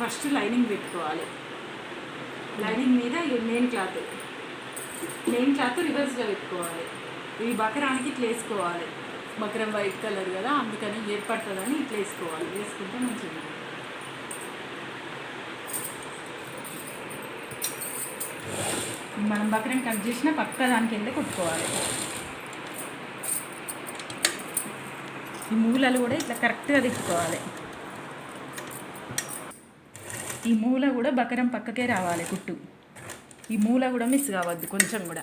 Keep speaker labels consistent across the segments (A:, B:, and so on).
A: First lining పెట్టుకోవాలి. Lining మీద main cloth main cloth రివర్స్గా పెట్టుకోవాలి. ఈ బకరానికి ఇట్లా వేసుకోవాలి. బకరం వైట్ కలర్ కదా అందుకని ఏర్పడుతుందని ఇట్లా వేసుకోవాలి. వేసుకుంటే మంచిది. మనం బకరం కట్ చేసిన పక్క దానికి వెళ్ళి కొట్టుకోవాలి. ఈ మూలలు కూడా ఇట్లా కరెక్ట్గా తిప్పుకోవాలి. ఈ మూల కూడా బకరం పక్కకే రావాలి కుట్టు. ఈ మూల కూడా మిస్ కావద్దు కొంచెం కూడా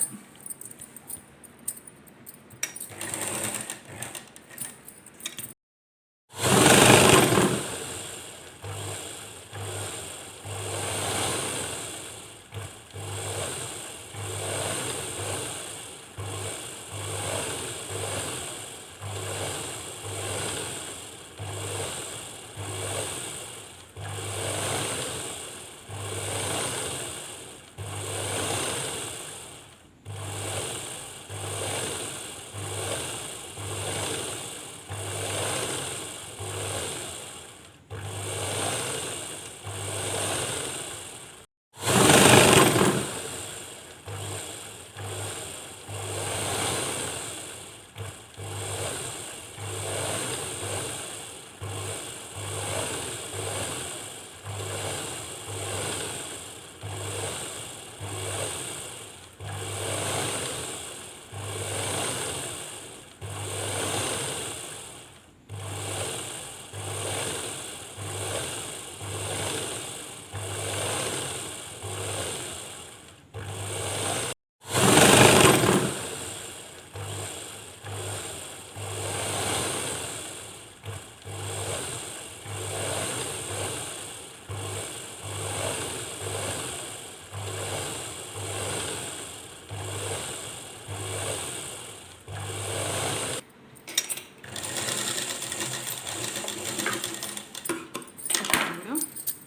A: ఇప్పుడు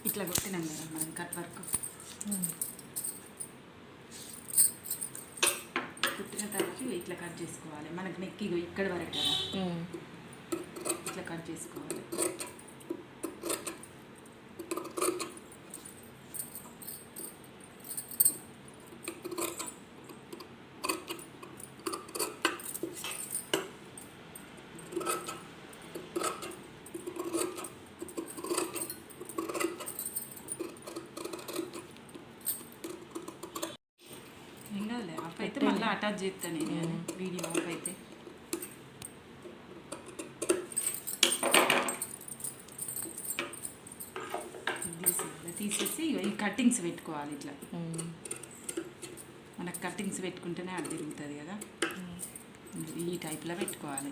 A: ఇట్లా కొట్టినాం కదా మనం కట్ వర్క్ కుట్టిన తర్వాత ఇట్లా కట్ చేసుకోవాలి మనకి నెక్ ఇగో ఇక్కడ వరకు కదా. ఇట్లా కట్ చేసుకోవాలి. అయితే మళ్ళీ అటాచ్ చేస్తాను నేను వీడియో అయితే కట్టింగ్స్ పెట్టుకోవాలి ఇట్లా. మనకు కట్టింగ్స్ పెట్టుకుంటేనే అది తిరుగుతుంది కదా. ఈ టైప్లో పెట్టుకోవాలి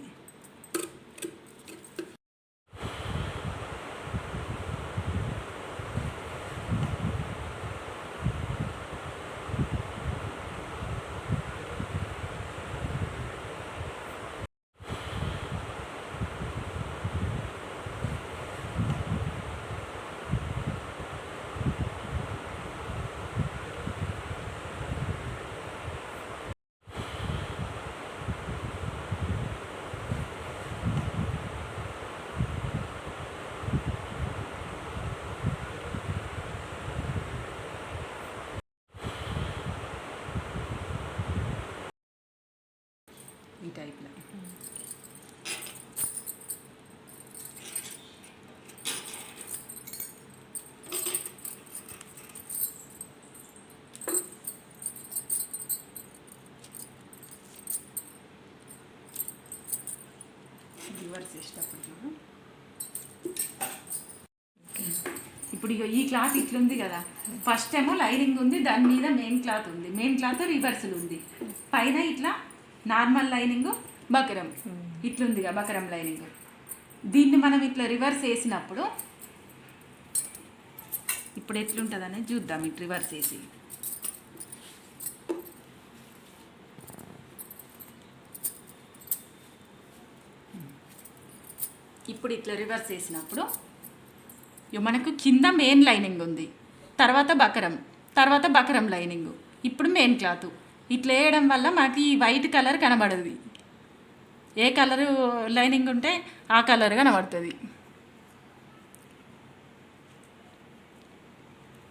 A: ఈ టైప్లో రివర్స్ చేసేటప్పుడు చూడు. ఇప్పుడు ఇగో ఈ క్లాత్ ఇట్లుంది కదా. ఫస్ట్ ఏమో లైనింగ్ ఉంది దాని మీద మెయిన్ క్లాత్ ఉంది. మెయిన్ క్లాత్ రివర్సల్ ఉంది. పైన ఇట్లా నార్మల్ లైనింగ్ బకరం. ఇట్లుందిగా బకరం లైనింగ్. దీన్ని మనం ఇట్లా రివర్స్ వేసినప్పుడు ఇప్పుడు ఎట్లుంటుంది అనేది చూద్దాం ఇటు రివర్స్ వేసి. ఇప్పుడు ఇట్లా రివర్స్ చేసినప్పుడు ఇగో మనకు కింద మెయిన్ లైనింగ్ ఉంది. తర్వాత బకరం తర్వాత బకరం లైనింగ్ ఇప్పుడు మెయిన్ క్లాత్ ఇట్లా వేయడం వల్ల మనకి ఈ వైట్ కలర్ కనబడదు. ఏ కలరు లైనింగ్ ఉంటే ఆ కలర్ కనబడుతుంది.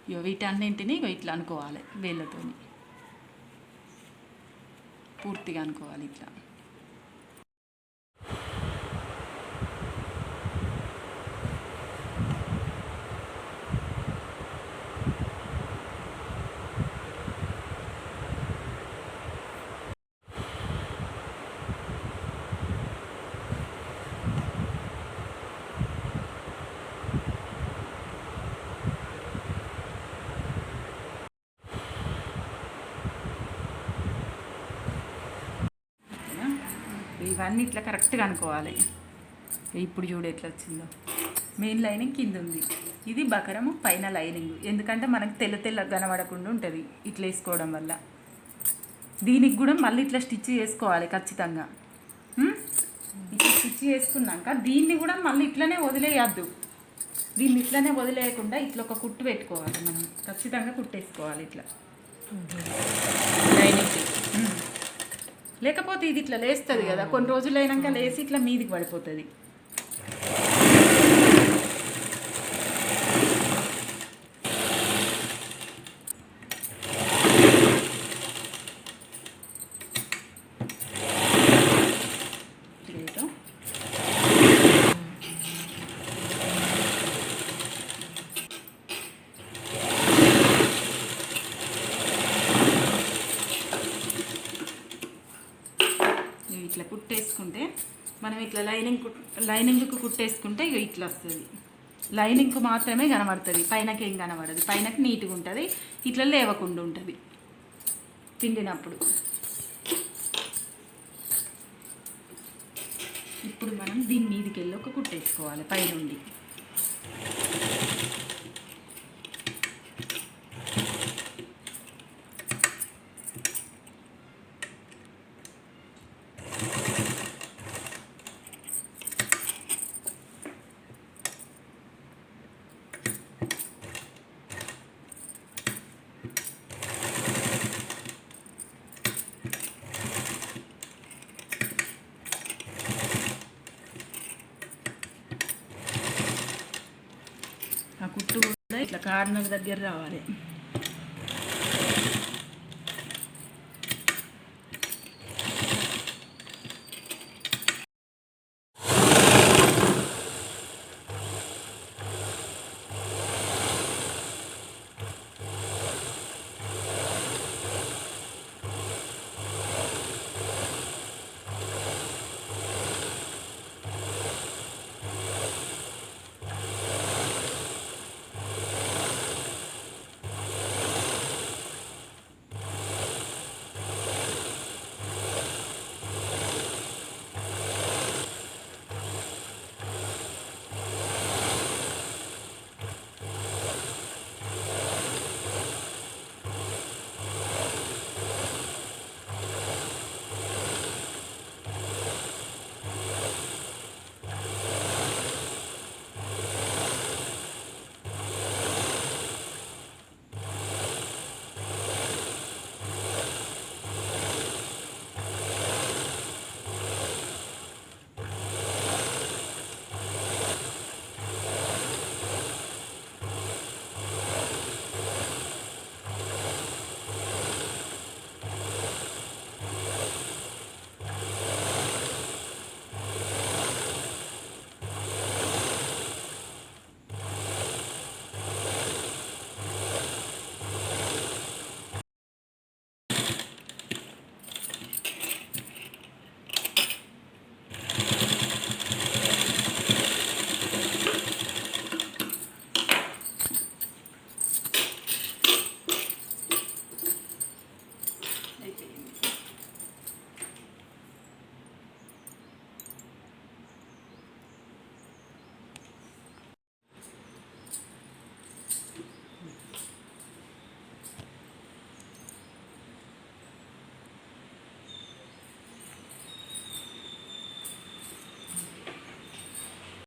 A: ఇగో వీటన్నింటిని ఇగో ఇట్లా అనుకోవాలి వేళ్ళతోని. పూర్తిగా అనుకోవాలి ఇట్లా. ఇవన్నీ ఇట్లా కరెక్ట్గా అనుకోవాలి. ఇప్పుడు చూడు ఎట్లా వచ్చిందో. మెయిన్ లైనింగ్ కింద ఉంది. ఇది బకరము పైన లైనింగ్. ఎందుకంటే మనకు తెల్ల తెల్ల కనబడకుండా ఉంటుంది ఇట్లా వేసుకోవడం వల్ల. దీనికి కూడా మళ్ళీ ఇట్లా స్టిచ్ చేసుకోవాలి ఖచ్చితంగా. ఇట్లా స్టిచ్ చేసుకున్నాక దీన్ని కూడా మళ్ళీ ఇట్లనే వదిలేయద్దు. దీన్ని ఇట్లనే వదిలేయకుండా ఇట్లా ఒక కుట్టు పెట్టుకోవాలి మనం. ఖచ్చితంగా కుట్టేసుకోవాలి ఇట్లా
B: లైనింగ్కి
A: ఉమ్. లేకపోతే ఇది ఇట్లా లేస్తుంది కదా. కొన్ని రోజులు అయినాక లేసి ఇట్లా మీదికి పడిపోతుంది లేదు ఇవి ఇట్లా కుట్టేసుకుంటే మనం ఇట్లా లైనింగ్ కుట్ లైనింగ్కి కుట్టేసుకుంటే ఇక ఇట్లా వస్తుంది. లైనింగ్కి మాత్రమే కనబడుతుంది. పైనకి ఏం కనబడదు. పైనకి నీట్గా ఉంటుంది. ఇట్లా లేవకుండా ఉంటుంది. పిండినప్పుడు. ఇప్పుడు మనం దీని మీదకి వెళ్ళి ఒక కుట్టేసుకోవాలి పైనుండి ఆ కుట్టు కూడా ఇట్లా కార్నర్ దగ్గర రావాలి.